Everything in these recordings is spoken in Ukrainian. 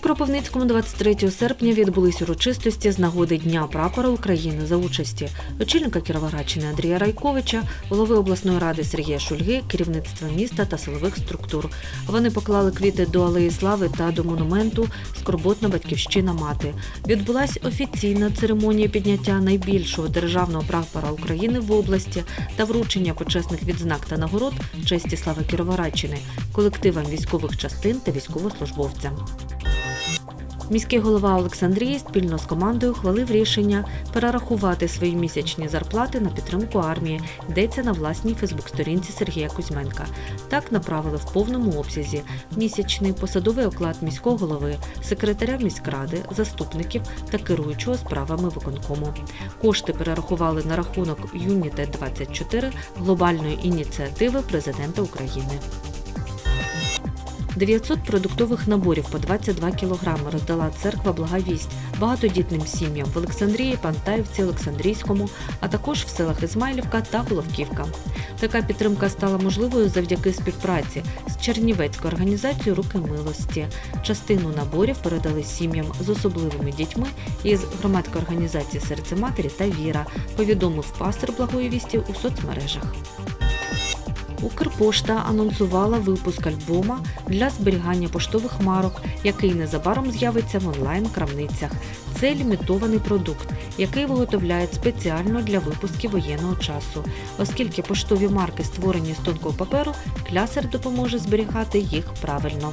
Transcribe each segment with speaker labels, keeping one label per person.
Speaker 1: Кропивницькому 23 серпня відбулись урочистості з нагоди Дня прапора України за участі очільника Кіровоградщини Андрія Райковича, голови обласної ради Сергія Шульги, керівництва міста та силових структур. Вони поклали квіти до алеї слави та до монументу Скорботна батьківщина мати. Відбулась офіційна церемонія підняття найбільшого державного прапора України в області та вручення почесних відзнак та нагород честі слави Кіровоградщини колективам військових частин та військовослужбовцям. Міський голова Олександрії спільно з командою ухвалив рішення перерахувати свої місячні зарплати на підтримку армії. Йдеться на власній фейсбук-сторінці Сергія Кузьменка. Так направили в повному обсязі місячний посадовий оклад міського голови, секретаря міськради, заступників та керуючого справами виконкому. Кошти перерахували на рахунок Юніте 24 глобальної ініціативи президента України. 900 продуктових наборів по 22 кілограми роздала церква Благовість багатодітним сім'ям в Олександрії, Пантаївці, Олександрійському, а також в селах Ізмайлівка та Головківка. Така підтримка стала можливою завдяки співпраці з Чернівецькою організацією Руки милості. Частину наборів передали сім'ям з особливими дітьми із громадської організації Серце Матері та Віра, повідомив пастор Благої вісті у соцмережах. Укрпошта анонсувала випуск альбома для зберігання поштових марок, який незабаром з'явиться в онлайн-крамницях. Це лімітований продукт, який виготовляють спеціально для випусків воєнного часу. Оскільки поштові марки створені з тонкого паперу, клясер допоможе зберігати їх правильно.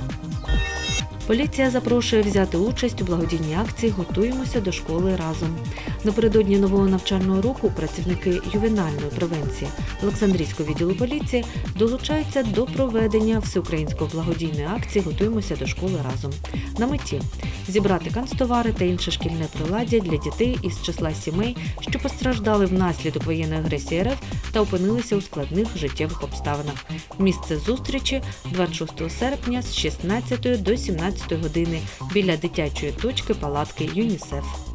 Speaker 1: Поліція запрошує взяти участь у благодійній акції Готуємося до школи разом. Напередодні нового навчального року працівники ювенальної превенції Олександрійського відділу поліції долучаються до проведення всеукраїнської благодійної акції Готуємося до школи разом. На меті зібрати канцтовари та інше шкільне приладдя для дітей із числа сімей, що постраждали внаслідок воєнної агресії РФ та опинилися у складних життєвих обставинах. Місце зустрічі 26 серпня з 16 до 17 години біля дитячої точки палатки ЮНІСЕФ.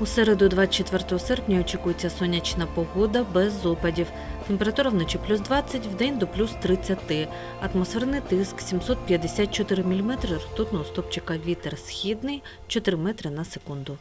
Speaker 1: У середу 24 серпня очікується сонячна погода без опадів. Температура вночі плюс 20, вдень до плюс 30. Атмосферний тиск 754 мм ртутного стопчика. Вітер східний 4 метри на секунду.